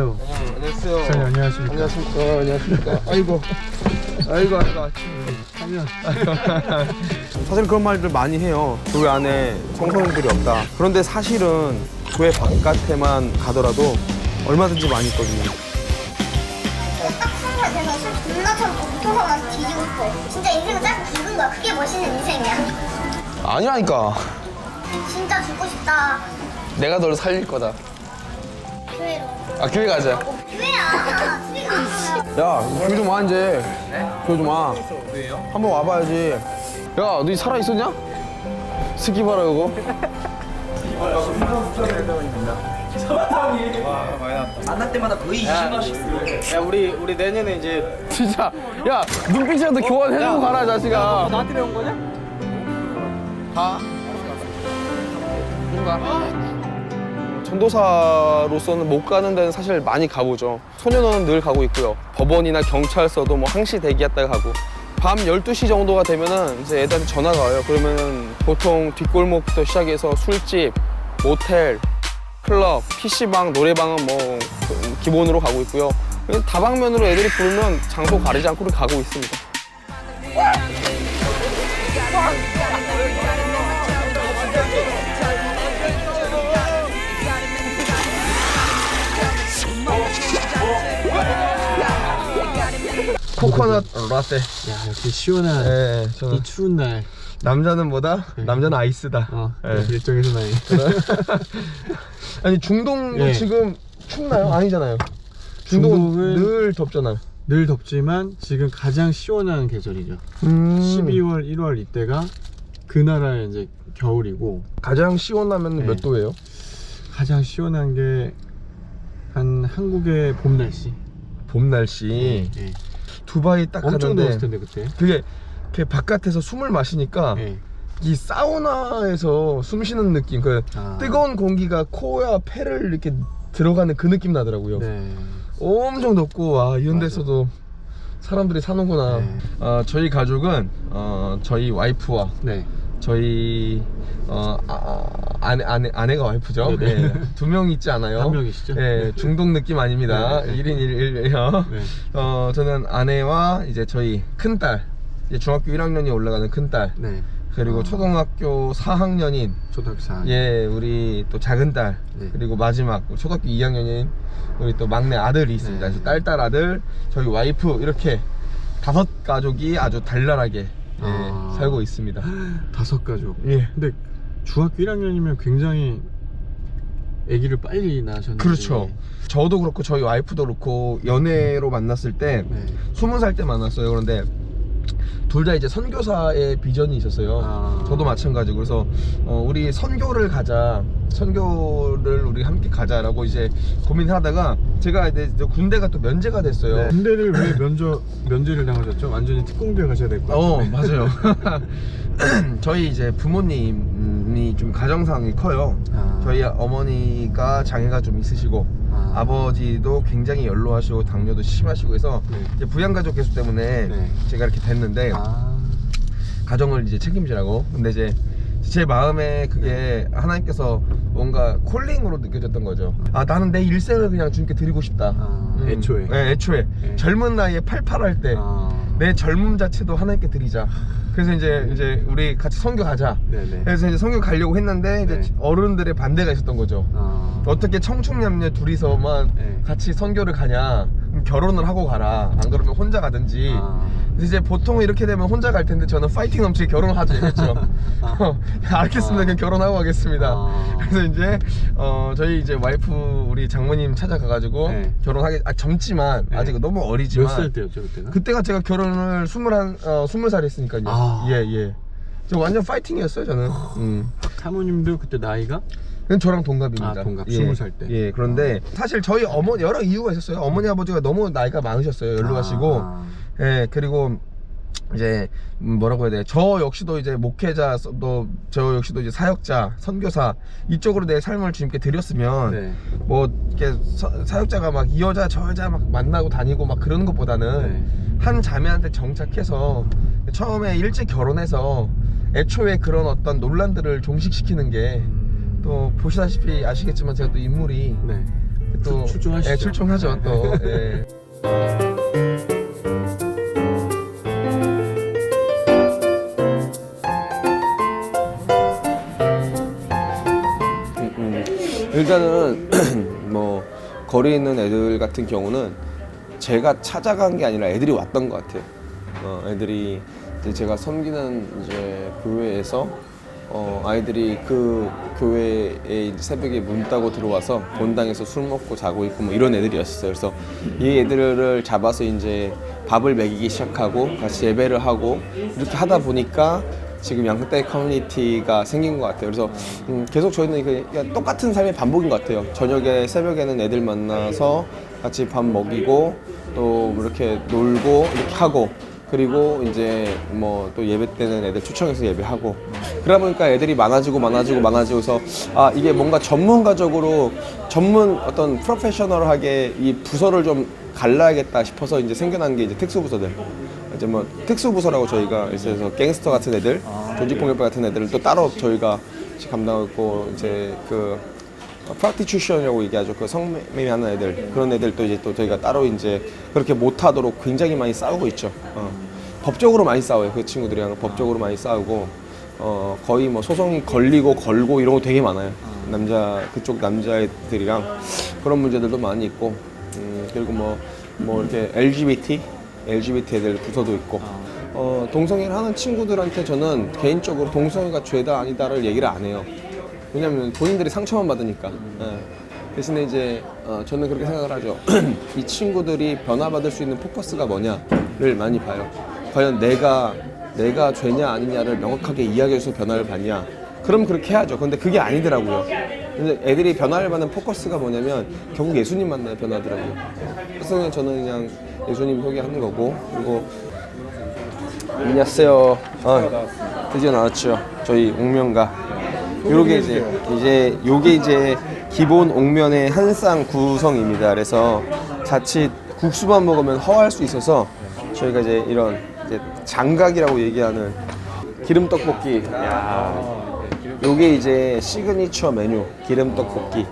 안녕하세요. 사장님 안녕하십니까. 안녕하십니까. 안녕하십니까. 아이고. 아이고, 아이고. 하면 사실 그런 말들 많이 해요. 교회 안에 청소년들이 없다. 그런데 사실은 교회 바깥에만 가더라도 얼마든지 많이 있거든요. 딱 스무 돼서 술 존나 참고 무서워 가서 뒤지고 싶어. 진짜 인생은 짧고 굵은 거야. 그게 멋있는 인생이야. 아니라니까. 진짜 죽고 싶다. 내가 너를 살릴 거다. 교회로. 아, 교회 가자. 어. 집에. 야, 교회 좀 와, 이제. 교회 좀 와. 한번 와봐야지. 야, 너 살아 있었냐? 스키 봐라, 이거. 만날 때마다 거의 20만씩 야 우리 우리 내년에 이제 진짜. 야, 눈빛이라도 교환해주고 가라, 자식아. 나한테 배운 거냐? 가. 가. 전도사로서는 못 가는 데는 사실 많이 가보죠. 소년원은 늘 가고 있고요. 법원이나 경찰서도 뭐 항시 대기했다가 가고. 밤 12시 정도가 되면은 이제 애들한테 전화가 와요. 그러면은 보통 뒷골목부터 시작해서 술집, 모텔, 클럽, PC방, 노래방은 뭐 그- 기본으로 가고 있고요. 다방면으로 애들이 부르면 장소 가리지 않고 가고 있습니다. 코코넛 라떼. 야 이렇게 시원한 예, 저는 이 추운 날 남자는 뭐다? 남자는 아이스다. 어, 예. 일정에서 나이 아니 중동도 예. 지금 춥나요? 아니잖아요. 중동은 중동은- 늘 덥잖아요. 늘 덥지만 지금 가장 시원한 계절이죠 음. 12월 1월 이때가 그 나라의 이제 겨울이고 가장 시원하면 네. 몇 도예요? 가장 시원한 게 한 한국의 봄 날씨 봄 날씨. 예. 두바이 딱 엄청 가는데 더웠을 텐데 그때 그게 이렇게 바깥에서 숨을 마시니까 예. 이 사우나에서 숨 쉬는 느낌, 그 아. 뜨거운 공기가 코와 폐를 이렇게 들어가는 그 느낌 나더라고요. 네. 엄청 덥고 와 이런 맞아. 데서도 사람들이 사는구나. 네. 어, 저희 가족은 어, 저희 와이프와 네. 저희 어, 아, 아, 아내, 아내, 아내가 와이프죠. 네네. 네. 두명 있지 않아요. 한 명이시죠? 네, 중동 느낌 아닙니다. 네, 네. 1인 1일이요. 네. 어, 저는 아내와 이제 저희 큰딸, 이제 중학교 1학년이 올라가는 큰딸, 네. 그리고 아. 초등학교 4학년인 초등학교 4학년 예, 우리 또 작은 딸, 네. 그리고 마지막 초등학교 2학년인 우리 또 막내 아들이 있습니다. 네. 딸, 딸 아들, 저희 와이프 이렇게 다섯 가족이 아주 달랄하게 예, 아. 살고 있습니다. 다섯 가족 예. 근데 중학교 1학년이면 굉장히 아기를 빨리 낳으셨는데 그렇죠. 저도 그렇고 저희 와이프도 그렇고 연애로 만났을 때 네. 스무 살때 만났어요. 그런데 둘 다 이제 선교사의 비전이 있었어요. 아. 저도 마찬가지고 그래서 어, 우리 선교를 가자, 선교를 우리 함께 가자라고 이제 고민하다가 제가 이제 군대가 또 면제가 됐어요. 네. 군대를 왜 면접 면제를 당하셨죠? 완전히 특공대 가셔야 될것어 같은데. 맞아요. 저희 이제 부모님이 좀 가정상이 커요. 아. 저희 어머니가 장애가 좀 있으시고 아. 아버지도 굉장히 연로하시고 당뇨도 심하시고 해서 네. 이제 부양가족 개수 때문에 네. 제가 이렇게 됐는데 아. 가정을 이제 책임지라고. 근데 이제 제 마음에 그게 하나님께서 뭔가 콜링으로 느껴졌던 거죠. 아 나는 내 일생을 그냥 주님께 드리고 싶다. 아, 애초에. 네, 애초에 네. 젊은 나이에 팔팔할 때. 아. 내 젊음 자체도 하나님께 드리자. 그래서 이제 이제 우리 같이 선교 가자. 네네. 그래서 이제 선교 가려고 했는데 이제 네. 어른들의 반대가 있었던 거죠. 아. 어떻게 청춘 남녀 둘이서만 네. 같이 선교를 가냐? 결혼을 하고 가라. 안 그러면 혼자 가든지. 아. 그래서 이제 보통 이렇게 되면 혼자 갈 텐데 저는 파이팅 넘치게 결혼을 하죠, 이랬죠. 아. 알겠습니다. 아. 그냥 결혼하고 가겠습니다. 아. 그래서 이제 어 저희 이제 와이프 우리 장모님 찾아가가지고 네. 결혼하게 아 젊지만 네. 아직 너무 어리지만 몇 살 때였죠 그때가? 그때가 제가 결혼을 스물한 어 스물 살 했으니까요. 아. 예 예. 저 완전 파이팅이었어요 저는. 음. 사모님도 그때 나이가? 저랑 동갑입니다. 아, 동갑. 예. 20살 때. 예. 그런데 사실 저희 어머니 여러 이유가 있었어요. 어머니 아버지가 너무 나이가 많으셨어요. 연로하시고. 아. 예. 그리고 이제 음, 뭐라고 해야 돼? 저 역시도 이제 목회자, 또저 역시도 이제 사역자, 선교사 이쪽으로 내 삶을 주님께 드렸으면 네. 뭐 이렇게 서- 사역자가 막 이 여자 저 여자 막 만나고 다니고 막 그러는 것보다는 네. 한 자매한테 정착해서 처음에 일찍 결혼해서 애초에 그런 어떤 논란들을 종식시키는 게 또 음. 보시다시피 아시겠지만 제가 또 인물이 네. 또 출 중하시죠? 예, 출중하죠 또. 예. 음, 음. 일단은 뭐 거리에 있는 애들 같은 경우는 제가 찾아간 게 아니라 애들이 왔던 것 같아요. 어, 애들이 제가 섬기는 이제 교회에서 어, 아이들이 그 교회에 이제 새벽에 문 따고 들어와서 본당에서 술 먹고 자고 있고 뭐 이런 애들이었어요. 그래서 이 애들을 잡아서 이제 밥을 먹이기 시작하고 같이 예배를 하고 이렇게 하다 보니까 지금 양떼 커뮤니티가 생긴 것 같아요. 그래서 음, 계속 저희는 그냥 똑같은 삶의 반복인 것 같아요. 저녁에 새벽에는 애들 만나서 같이 밥 먹이고 또 이렇게 놀고 이렇게 하고 그리고 이제 뭐 또 예배 때는 애들 초청해서 예배하고. 그러다 보니까 애들이 많아지고 많아지고 많아지고서 아 이게 뭔가 전문가적으로 전문 어떤 프로페셔널하게 이 부서를 좀 갈라야겠다 싶어서 이제 생겨난 게 이제 특수 부서들. 이제 뭐 특수 부서라고 저희가 그래서 갱스터 같은 애들 조직 폭력배 같은 애들을 또 따로 저희가 감당하고 이제 그 프라티튜션이라고 얘기하죠. 그 성매매하는 애들 그런 애들도 이제 또 저희가 따로 이제 그렇게 못하도록 굉장히 많이 싸우고 있죠. 어. 법적으로 많이 싸워요. 그 친구들이랑 법적으로 많이 싸우고 어 거의 뭐 소송이 걸리고 걸고 이런 거 되게 많아요. 남자 그쪽 남자애들이랑 그런 문제들도 많이 있고 음, 그리고 뭐뭐 이렇게 LGBT LGBT 애들 부서도 있고 어 동성애를 하는 친구들한테 저는 개인적으로 동성애가 죄다 아니다를 얘기를 안 해요. 왜냐면 본인들이 상처만 받으니까. 예. 대신에 이제 어, 저는 그렇게 생각을 하죠. 이 친구들이 변화받을 수 있는 포커스가 뭐냐를 많이 봐요. 과연 내가 내가 죄냐 아니냐를 명확하게 이야기해서 변화를 받냐. 그럼 그렇게 해야죠. 근데 그게 아니더라고요. 근데 애들이 변화를 받는 포커스가 뭐냐면 결국 예수님 만나야 변하더라고요. 그래서 저는 그냥 예수님 소개하는 거고 그리고 안녕하세요. 어, 드디어 나왔죠. 저희 옥면가. 요게 이제 이제 요게 이제 기본 옥면의 한 쌍 구성입니다. 그래서 자칫 국수만 먹으면 허할 수 있어서 저희가 이제 이런 이제 장각이라고 얘기하는 기름 떡볶이. 야. 요게 이제 시그니처 메뉴 기름 떡볶이.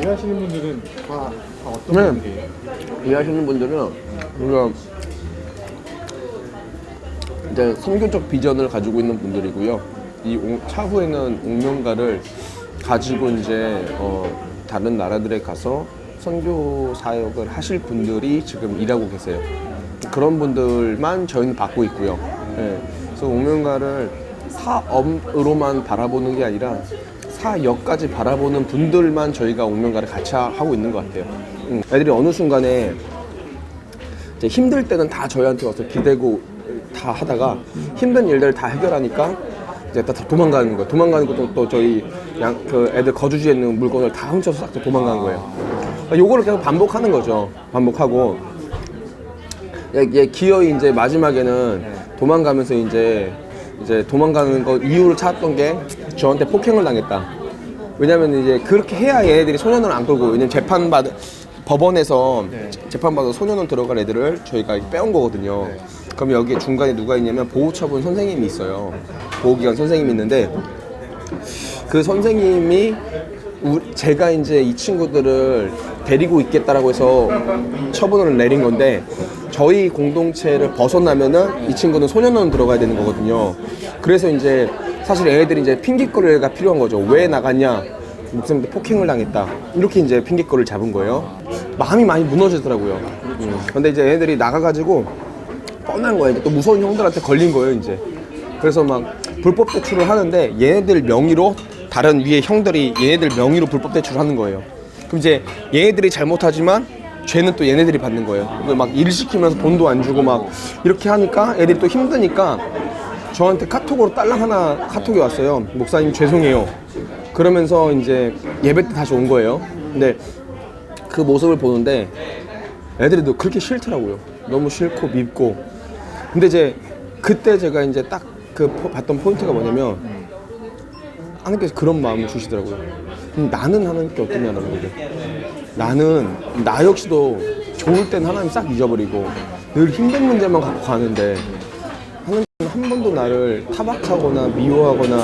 일하시는 분들은 다, 다 어떤 네. 분들이에요? 일하시는 분들은 우리가 이제 선교적 비전을 가지고 있는 분들이고요. 이 옥- 차후에는 옥명가를 가지고 이제 어, 다른 나라들에 가서 선교 사역을 하실 분들이 지금 일하고 계세요. 그런 분들만 저희는 받고 있고요. 예. 그래서 옥명가를 사업으로만 바라보는 게 아니라 사역까지 바라보는 분들만 저희가 옥명가를 같이 하- 하고 있는 것 같아요. 음, 애들이 어느 순간에 힘들 때는 다 저희한테 와서 기대고 다 하다가 힘든 일들을 다 해결하니까 이제 다 도망가는 거예요. 도망가는 것도 또 저희 양, 그 애들 거주지에 있는 물건을 다 훔쳐서 싹다 도망가는 거예요. 그러니까 요거를 계속 반복하는 거죠. 반복하고 얘, 얘 기어이 이제 마지막에는 도망가면서 이제 이제 도망가는 거 이유를 찾았던 게 저한테 폭행을 당했다. 왜냐면 이제 그렇게 해야 얘네들이 소년을 안 끌고 왜냐면 재판 받 법원에서 재판 받아 소년원 들어간 애들을 저희가 빼온 거거든요. 그럼 여기 중간에 누가 있냐면 보호처분 선생님이 있어요. 보호기관 선생님이 있는데 그 선생님이 우- 제가 이제 이 친구들을 데리고 있겠다라고 해서 처분을 내린 건데 저희 공동체를 벗어나면은 이 친구는 소년원 들어가야 되는 거거든요. 그래서 이제 사실 애들이 이제 핑계거리가 필요한 거죠. 왜 나갔냐? 목사님한테 폭행을 당했다. 이렇게 이제 핑계거리를 잡은 거예요. 마음이 많이 무너지더라고요. 음. 근데 이제 애들이 나가가지고 뻔한 거예요. 또 무서운 형들한테 걸린 거예요, 이제. 그래서 막 불법 대출을 하는데 얘네들 명의로 다른 위에 형들이 얘네들 명의로 불법 대출을 하는 거예요. 그럼 이제 얘네들이 잘못하지만 죄는 또 얘네들이 받는 거예요. 막 일 시키면서 돈도 안 주고 막 이렇게 하니까 애들이 또 힘드니까 저한테 카톡으로 딸랑 하나 카톡이 왔어요. 목사님 죄송해요. 그러면서 이제 예배 때 다시 온 거예요. 근데 그 모습을 보는데 애들이 또 그렇게 싫더라고요. 너무 싫고 밉고. 근데 이제 그때 제가 이제 딱 그 봤던 포인트가 뭐냐면 하나님께서 그런 마음을 주시더라고요. 음, 나는 하나님께 어떠냐라는 거죠. 나는 나 역시도 좋을 땐 하나님 싹 잊어버리고 늘 힘든 문제만 갖고 가는데 하나님은 한 번도 나를 타박하거나 미워하거나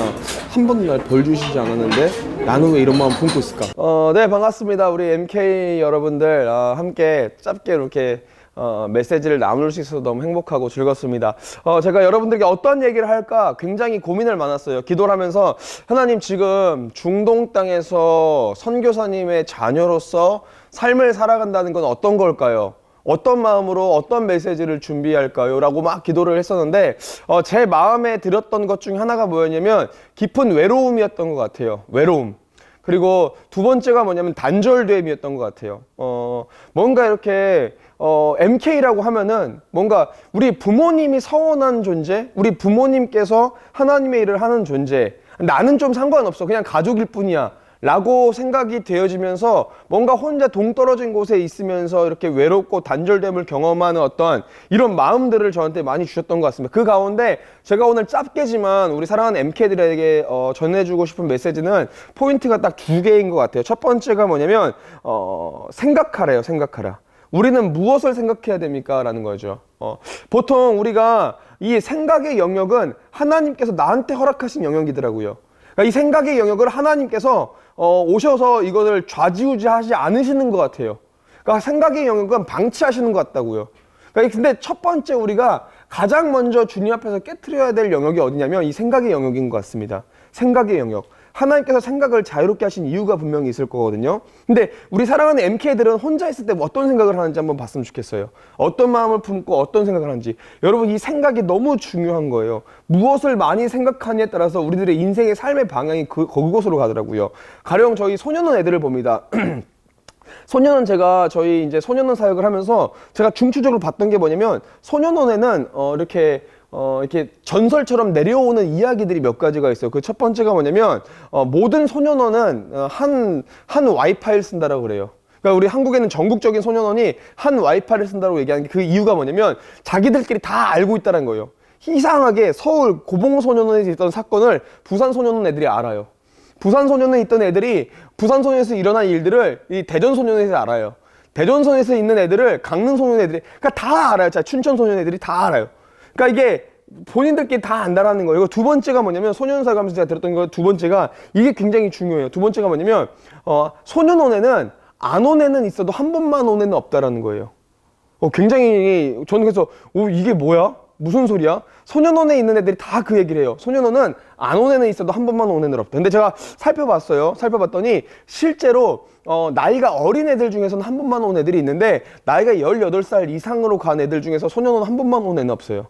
한 번도 날 벌 주시지 않았는데 나는 왜 이런 마음 품고 있을까? 어, 네 반갑습니다. 우리 MK 여러분들 어, 함께 짧게 이렇게 어, 메시지를 나눌 수 있어서 너무 행복하고 즐겁습니다. 어, 제가 여러분들께 어떤 얘기를 할까 굉장히 고민을 많았어요. 기도를 하면서 하나님 지금 중동 땅에서 선교사님의 자녀로서 삶을 살아간다는 건 어떤 걸까요? 어떤 마음으로 어떤 메시지를 준비할까요? 라고 막 기도를 했었는데 어, 제 마음에 들었던 것 중에 하나가 뭐였냐면 깊은 외로움이었던 것 같아요. 외로움. 그리고 두 번째가 뭐냐면 단절됨이었던 것 같아요. 어, 뭔가 이렇게 어, MK라고 하면은 뭔가 우리 부모님이 서원한 존재, 우리 부모님께서 하나님의 일을 하는 존재. 나는 좀 상관없어. 그냥 가족일 뿐이야. 라고 생각이 되어지면서 뭔가 혼자 동떨어진 곳에 있으면서 이렇게 외롭고 단절됨을 경험하는 어떤 이런 마음들을 저한테 많이 주셨던 것 같습니다. 그 가운데 제가 오늘 짧게지만 우리 사랑하는 MK들에게 어, 전해주고 싶은 메시지는 포인트가 딱 두 개인 것 같아요. 첫 번째가 뭐냐면 어, 생각하래요. 생각하라. 우리는 무엇을 생각해야 됩니까? 라는 거죠. 어, 보통 우리가 이 생각의 영역은 하나님께서 나한테 허락하신 영역이더라고요. 그러니까 이 생각의 영역을 하나님께서 어, 오셔서 이것을 좌지우지하지 않으시는 것 같아요. 그러니까 생각의 영역은 방치하시는 것 같다고요. 그러니까 근데 첫 번째 우리가 가장 먼저 주님 앞에서 깨트려야 될 영역이 어디냐면 이 생각의 영역인 것 같습니다. 생각의 영역. 하나님께서 생각을 자유롭게 하신 이유가 분명히 있을 거거든요. 근데 우리 사랑하는 MK들은 혼자 있을 때 어떤 생각을 하는지 한번 봤으면 좋겠어요. 어떤 마음을 품고 어떤 생각을 하는지. 여러분 이 생각이 너무 중요한 거예요. 무엇을 많이 생각하느냐에 따라서 우리들의 인생의 삶의 방향이 그, 그곳으로 가더라고요. 가령 저희 소년원 애들을 봅니다. 소년원 제가 저희 이제 소년원 사역을 하면서 제가 중추적으로 봤던 게 뭐냐면 소년원에는 어 이렇게 어 이렇게 전설처럼 내려오는 이야기들이 몇 가지가 있어요. 그 첫 번째가 뭐냐면 어 모든 소년원은 어, 한 한 와이파이를 쓴다라고 그래요. 그러니까 우리 한국에는 전국적인 소년원이 한 와이파이를 쓴다고 얘기하는 게 그 이유가 뭐냐면 자기들끼리 다 알고 있다는 거예요. 이상하게 서울 고봉소년원에 있던 사건을 부산 소년원 애들이 알아요. 부산 소년원에 있던 애들이 부산 소년에서 일어난 일들을 이 대전 소년에서 알아요. 대전 소년에서 있는 애들을 강릉 소년 애들이 그러니까 다 알아요. 자, 춘천 소년 애들이 다 알아요. 그러니까 이게 본인들끼리 다 안다라는 거예요. 이거 두 번째가 뭐냐면 소년사 가면서 제가 들었던 거 두 번째가 이게 굉장히 중요해요. 두 번째가 뭐냐면 어, 소년원에는 안온 애는 있어도 한 번만 온 애는 없다라는 거예요. 어, 굉장히 저는 그래서 오 이게 뭐야? 무슨 소리야? 소년원에 있는 애들이 다 그 얘기를 해요. 소년원은 안 온 애는 있어도 한 번만 온 애는 없다. 근데 제가 살펴봤어요. 살펴봤더니 실제로 어, 나이가 어린 애들 중에서는 한 번만 온 애들이 있는데 나이가 18살 이상으로 간 애들 중에서 소년원 한 번만 온 애는 없어요.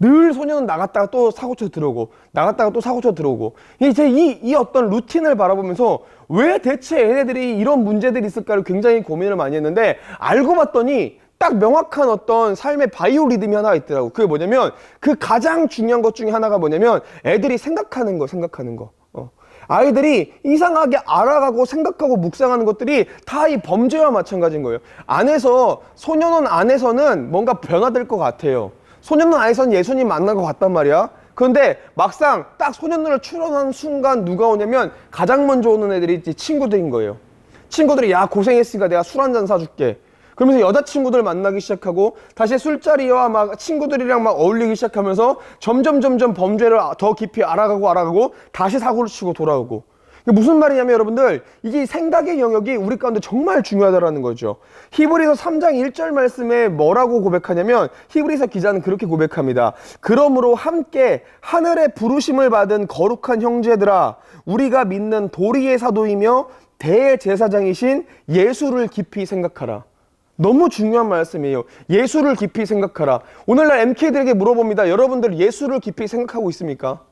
늘 소년은 나갔다가 또 사고쳐 들어오고 나갔다가 또 사고쳐 들어오고 이제 이, 이 어떤 루틴을 바라보면서 왜 대체 얘네들이 이런 문제들이 있을까를 굉장히 고민을 많이 했는데 알고 봤더니 딱 명확한 어떤 삶의 바이오 리듬이 하나가 있더라고 그게 뭐냐면 그 가장 중요한 것 중에 하나가 뭐냐면 애들이 생각하는 거 생각하는 거 어. 아이들이 이상하게 알아가고 생각하고 묵상하는 것들이 다 이 범죄와 마찬가지인 거예요. 안에서 소년원 안에서는 뭔가 변화될 것 같아요. 소년원 안에서는 예수님 만난 것 같단 말이야. 그런데 막상 딱 소년원을 출연한 순간 누가 오냐면 가장 먼저 오는 애들이 친구들인 거예요. 친구들이 야 고생했으니까 내가 술 한 잔 사줄게. 그러면서 여자친구들 만나기 시작하고 다시 술자리와 막 친구들이랑 막 어울리기 시작하면서 점점 점점 범죄를 더 깊이 알아가고 알아가고 다시 사고를 치고 돌아오고 무슨 말이냐면 여러분들 이게 생각의 영역이 우리 가운데 정말 중요하다라는 거죠. 히브리서 3장 1절 말씀에 뭐라고 고백하냐면 히브리서 기자는 그렇게 고백합니다. 그러므로 함께 하늘의 부르심을 받은 거룩한 형제들아 우리가 믿는 도리의 사도이며 대제사장이신 예수를 깊이 생각하라. 너무 중요한 말씀이에요. 예수를 깊이 생각하라. 오늘날 MK들에게 물어봅니다. 여러분들 예수를 깊이 생각하고 있습니까?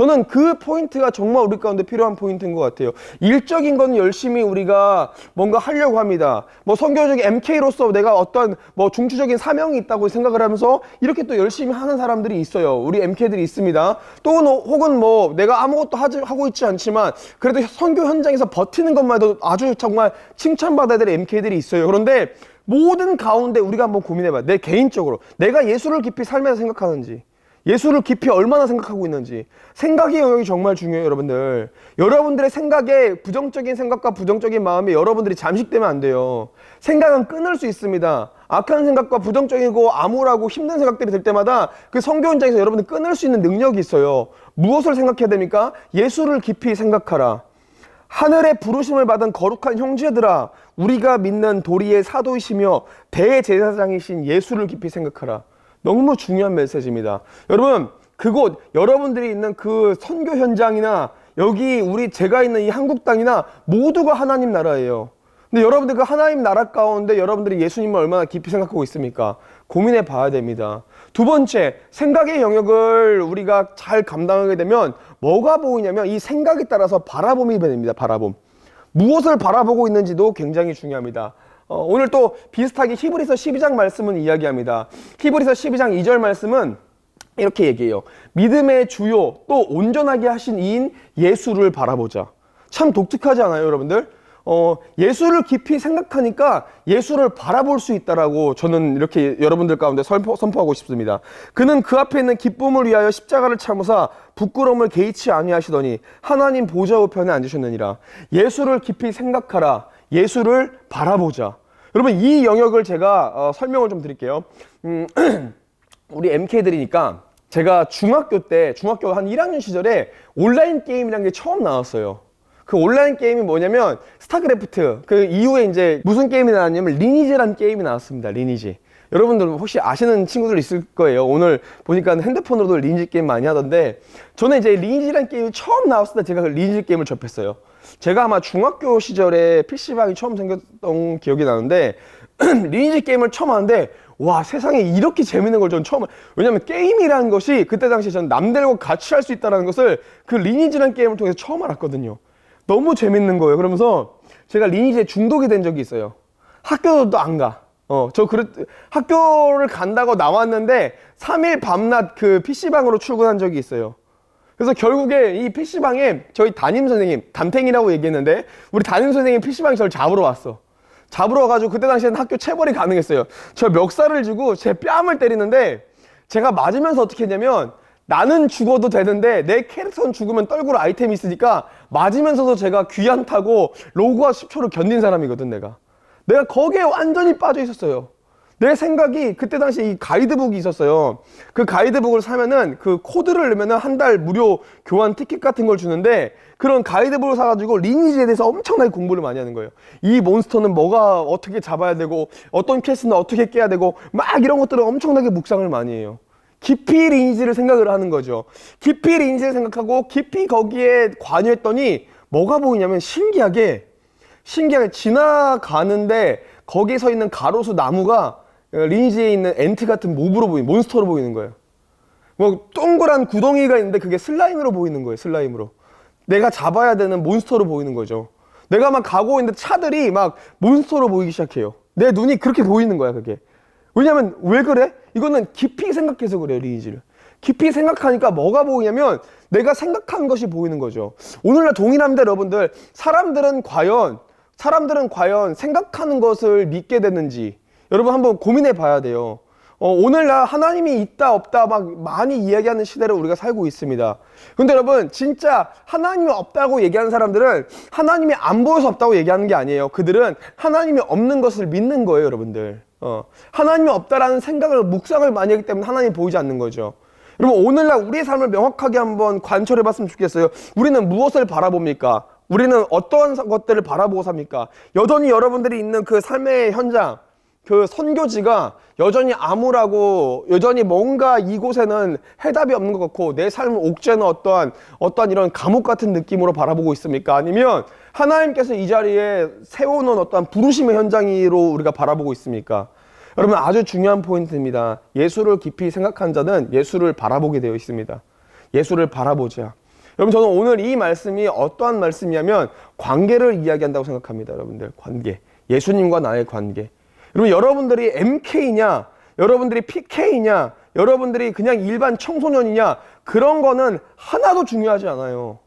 저는 그 포인트가 정말 우리 가운데 필요한 포인트인 것 같아요. 일적인 건 열심히 우리가 뭔가 하려고 합니다. 뭐 선교적인 MK로서 내가 어떤 뭐 중추적인 사명이 있다고 생각을 하면서 이렇게 또 열심히 하는 사람들이 있어요. 우리 MK들이 있습니다. 또 혹은 뭐 내가 아무것도 하지, 하고 있지 않지만 그래도 선교 현장에서 버티는 것만 해도 아주 정말 칭찬받아야 될 MK들이 있어요. 그런데 모든 가운데 우리가 한번 고민해봐요. 내 개인적으로 내가 예수를 깊이 삶에서 생각하는지 예수를 깊이 얼마나 생각하고 있는지 생각의 영역이 정말 중요해요 여러분들 여러분들의 생각에 부정적인 생각과 부정적인 마음이 여러분들이 잠식되면 안 돼요 생각은 끊을 수 있습니다 악한 생각과 부정적이고 암울하고 힘든 생각들이 들 때마다 그 성교 현장에서 여러분들 끊을 수 있는 능력이 있어요. 무엇을 생각해야 됩니까? 예수를 깊이 생각하라. 하늘의 부르심을 받은 거룩한 형제들아, 우리가 믿는 도리의 사도이시며 대제사장이신 예수를 깊이 생각하라. 너무 중요한 메시지입니다. 여러분, 그곳 여러분들이 있는 그 선교 현장이나 여기 우리 제가 있는 이 한국 땅이나 모두가 하나님 나라예요. 근데 여러분들 그 하나님 나라 가운데 여러분들이 예수님을 얼마나 깊이 생각하고 있습니까? 고민해 봐야 됩니다. 두 번째, 생각의 영역을 우리가 잘 감당하게 되면 뭐가 보이냐면 이 생각에 따라서 바라봄이 됩니다. 바라봄. 무엇을 바라보고 있는지도 굉장히 중요합니다. 어, 오늘 또 비슷하게 히브리서 12장 말씀은 이야기합니다. 히브리서 12장 2절 말씀은 이렇게 얘기해요. 믿음의 주요 또 온전하게 하신 이인 예수를 바라보자. 참 독특하지 않아요, 여러분들? 어, 예수를 깊이 생각하니까 예수를 바라볼 수 있다라고 저는 이렇게 여러분들 가운데 선포, 선포하고 싶습니다. 그는 그 앞에 있는 기쁨을 위하여 십자가를 참으사 부끄러움을 개의치 아니하시더니 하나님 보좌 우편에 앉으셨느니라. 예수를 깊이 생각하라. 예수를 바라보자. 여러분 이 영역을 제가 어, 설명을 좀 드릴게요. 음, 우리 MK들이니까 제가 중학교 때 중학교 한 1학년 시절에 온라인 게임이라는 게 처음 나왔어요. 그 온라인 게임이 뭐냐면 스타크래프트 그 이후에 이제 무슨 게임이 나왔냐면 리니지라는 게임이 나왔습니다. 리니지. 여러분들 혹시 아시는 친구들 있을 거예요. 오늘 보니까 핸드폰으로도 리니지 게임 많이 하던데 저는 이제 리니지라는 게임이 처음 나왔을 때 제가 그 리니지 게임을 접했어요. 제가 아마 중학교 시절에 PC방이 처음 생겼던 기억이 나는데 리니지 게임을 처음 하는데 와 세상에 이렇게 재밌는 걸 전 처음 왜냐면 게임이라는 것이 그때 당시에 저는 남들과 같이 할 수 있다는 것을 그 리니지라는 게임을 통해서 처음 알았거든요. 너무 재밌는 거예요. 그러면서 제가 리니지에 중독이 된 적이 있어요. 학교도 안 가. 어, 저 그랬, 학교를 간다고 나왔는데 3일 밤낮 그 PC방으로 출근한 적이 있어요. 그래서 결국에 이 PC방에 저희 담임 선생님, 담탱이라고 얘기했는데 우리 담임 선생님 PC방에 저를 잡으러 왔어. 잡으러 와가지고 그때 당시에는 학교 체벌이 가능했어요. 저 멱살을 주고 제 뺨을 때리는데 제가 맞으면서 어떻게 했냐면 나는 죽어도 되는데 내 캐릭터는 죽으면 떨굴 아이템이 있으니까 맞으면서도 제가 귀한 타고 로그와 10초를 견딘 사람이거든 내가. 내가 거기에 완전히 빠져 있었어요. 내 생각이 그때 당시에 이 가이드북이 있었어요. 그 가이드북을 사면은 그 코드를 넣으면은 한 달 무료 교환 티켓 같은 걸 주는데 그런 가이드북을 사가지고 리니지에 대해서 엄청나게 공부를 많이 하는 거예요. 이 몬스터는 뭐가 어떻게 잡아야 되고 어떤 캐스는 어떻게 깨야 되고 막 이런 것들을 엄청나게 묵상을 많이 해요. 깊이 리니지를 생각을 하는 거죠. 깊이 리니지를 생각하고 깊이 거기에 관여했더니 뭐가 보이냐면 신기하게 신기하게 지나가는데 거기에 서 있는 가로수 나무가 리니지에 있는 엔트 같은 몹으로 보이는 몬스터로 보이는 거예요. 뭐 동그란 구덩이가 있는데 그게 슬라임으로 보이는 거예요. 슬라임으로. 내가 잡아야 되는 몬스터로 보이는 거죠. 내가 막 가고 있는데 차들이 막 몬스터로 보이기 시작해요. 내 눈이 그렇게 보이는 거야, 그게. 왜냐면 왜 그래? 이거는 깊이 생각해서 그래요, 리니지를. 깊이 생각하니까 뭐가 보이냐면 내가 생각한 것이 보이는 거죠. 오늘날 동일합니다, 여러분들. 사람들은 과연 사람들은 과연 생각하는 것을 믿게 되는지 여러분 한번 고민해 봐야 돼요. 어, 오늘날 하나님이 있다 없다 막 많이 이야기하는 시대를 우리가 살고 있습니다. 근데 여러분 진짜 하나님이 없다고 얘기하는 사람들은 하나님이 안 보여서 없다고 얘기하는 게 아니에요. 그들은 하나님이 없는 것을 믿는 거예요, 여러분들. 어, 하나님이 없다라는 생각을 묵상을 많이 하기 때문에 하나님이 보이지 않는 거죠. 여러분 오늘날 우리의 삶을 명확하게 한번 관철해 봤으면 좋겠어요. 우리는 무엇을 바라봅니까? 우리는 어떠한 것들을 바라보고 삽니까? 여전히 여러분들이 있는 그 삶의 현장, 그 선교지가 여전히 암울하고 여전히 뭔가 이곳에는 해답이 없는 것 같고 내 삶을 옥죄는 어떠한 어떠한 이런 감옥 같은 느낌으로 바라보고 있습니까? 아니면 하나님께서 이 자리에 세워놓은 어떠한 부르심의 현장으로 우리가 바라보고 있습니까? 여러분 아주 중요한 포인트입니다. 예수를 깊이 생각한 자는 예수를 바라보게 되어 있습니다. 예수를 바라보자. 여러분 저는 오늘 이 말씀이 어떠한 말씀이냐면 관계를 이야기한다고 생각합니다. 여러분들 관계. 예수님과 나의 관계. 여러분 여러분들이 MK냐, 여러분들이 PK냐, 여러분들이 그냥 일반 청소년이냐 그런 거는 하나도 중요하지 않아요.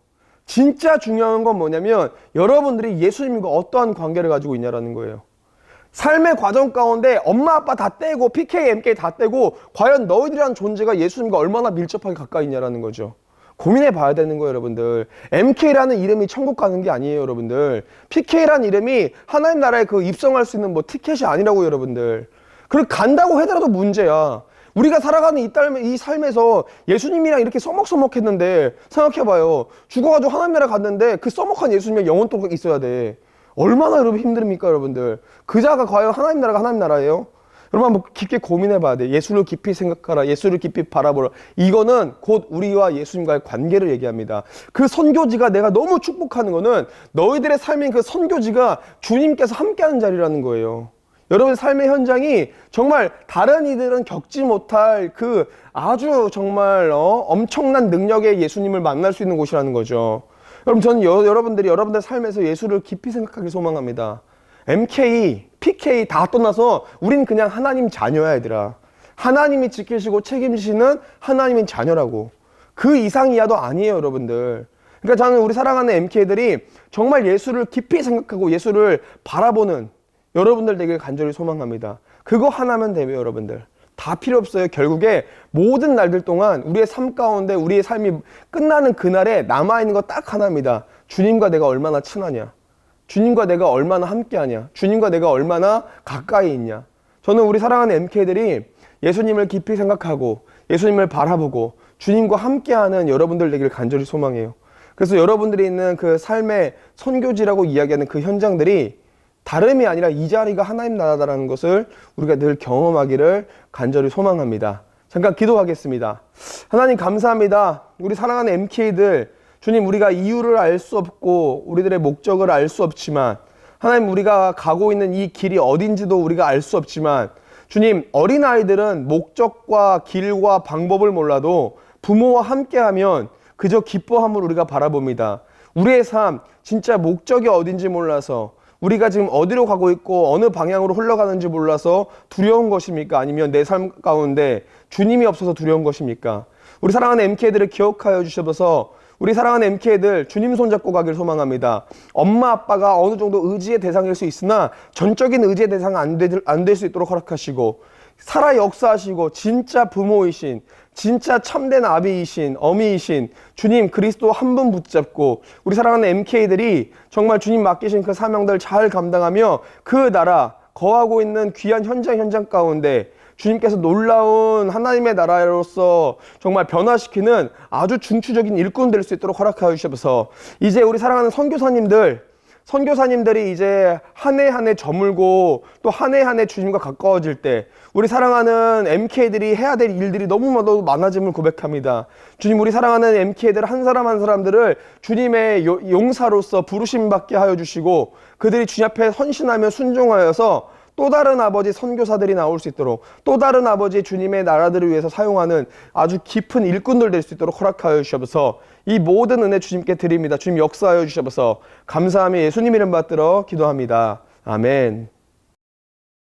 진짜 중요한 건 뭐냐면 여러분들이 예수님과 어떠한 관계를 가지고 있냐라는 거예요. 삶의 과정 가운데 엄마 아빠 다 떼고 PK, MK 다 떼고 과연 너희들이란 존재가 예수님과 얼마나 밀접하게 가까이 있냐라는 거죠. 고민해 봐야 되는 거예요, 여러분들. MK라는 이름이 천국 가는 게 아니에요, 여러분들. PK라는 이름이 하나님 나라에 그 입성할 수 있는 뭐 티켓이 아니라고, 여러분들. 그걸 간다고 하더라도 문제야. 우리가 살아가는 이, 딸, 이 삶에서 예수님이랑 이렇게 써먹써먹했는데 생각해봐요. 죽어가지고 하나님 나라 갔는데 그 써먹한 예수님이 영원토록 있어야 돼. 얼마나 여러분 힘듭니까 여러분들. 그 자가 과연 하나님 나라가 하나님 나라예요? 여러분 한번 깊게 고민해 봐야 돼. 예수를 깊이 생각하라. 예수를 깊이 바라보라. 이거는 곧 우리와 예수님과의 관계를 얘기합니다. 그 선교지가 내가 너무 축복하는 거는 너희들의 삶인 그 선교지가 주님께서 함께하는 자리라는 거예요. 여러분 삶의 현장이 정말 다른 이들은 겪지 못할 그 아주 정말 어, 엄청난 능력의 예수님을 만날 수 있는 곳이라는 거죠. 여러분 저는 여, 여러분들이 여러분들 삶에서 예수를 깊이 생각하길 소망합니다. MK, PK 다 떠나서 우린 그냥 하나님 자녀야 얘들아. 하나님이 지키시고 책임지시는 하나님의 자녀라고. 그 이상 이하도 아니에요 여러분들. 그러니까 저는 우리 사랑하는 MK들이 정말 예수를 깊이 생각하고 예수를 바라보는 여러분들 되길 간절히 소망합니다. 그거 하나면 돼요, 여러분들. 다 필요 없어요. 결국에 모든 날들 동안 우리의 삶 가운데 우리의 삶이 끝나는 그날에 남아있는 거 딱 하나입니다. 주님과 내가 얼마나 친하냐. 주님과 내가 얼마나 함께하냐. 주님과 내가 얼마나 가까이 있냐. 저는 우리 사랑하는 MK들이 예수님을 깊이 생각하고 예수님을 바라보고 주님과 함께하는 여러분들 되길 간절히 소망해요. 그래서 여러분들이 있는 그 삶의 선교지라고 이야기하는 그 현장들이 다름이 아니라 이 자리가 하나님 나라다라는 것을 우리가 늘 경험하기를 간절히 소망합니다. 잠깐 기도하겠습니다. 하나님 감사합니다. 우리 사랑하는 MK들 주님 우리가 이유를 알 수 없고 우리들의 목적을 알 수 없지만 하나님 우리가 가고 있는 이 길이 어딘지도 우리가 알 수 없지만 주님 어린 아이들은 목적과 길과 방법을 몰라도 부모와 함께하면 그저 기뻐함을 우리가 바라봅니다. 우리의 삶 진짜 목적이 어딘지 몰라서 우리가 지금 어디로 가고 있고 어느 방향으로 흘러가는지 몰라서 두려운 것입니까? 아니면 내 삶 가운데 주님이 없어서 두려운 것입니까? 우리 사랑하는 MK들을 기억하여 주셔서 우리 사랑하는 MK들 주님 손잡고 가길 소망합니다. 엄마 아빠가 어느 정도 의지의 대상일 수 있으나 전적인 의지의 대상은 안될 수 있도록 허락하시고 살아 역사하시고 진짜 부모이신 진짜 참된 아비이신 어미이신 주님 그리스도 한 분 붙잡고 우리 사랑하는 MK들이 정말 주님 맡기신 그 사명들 잘 감당하며 그 나라 거하고 있는 귀한 현장 현장 가운데 주님께서 놀라운 하나님의 나라로서 정말 변화시키는 아주 중추적인 일꾼 될 수 있도록 허락하여 주셔서 이제 우리 사랑하는 선교사님들 선교사님들이 이제 한 해 한 해 저물고 또 한 해 한 해 주님과 가까워질 때 우리 사랑하는 MK들이 해야 될 일들이 너무나도 많아짐을 고백합니다. 주님 우리 사랑하는 MK들 한 사람 한 사람들을 주님의 요- 용사로서 부르심 받게 하여 주시고 그들이 주님 앞에 헌신하며 순종하여서 또 다른 아버지 선교사들이 나올 수 있도록 또 다른 아버지 주님의 나라들을 위해서 사용하는 아주 깊은 일꾼들 될 수 있도록 허락하여 주셔서 이 모든 은혜 주님께 드립니다. 주님 역사하여 주셔서 감사하며 예수님 이름 받들어 기도합니다. 아멘.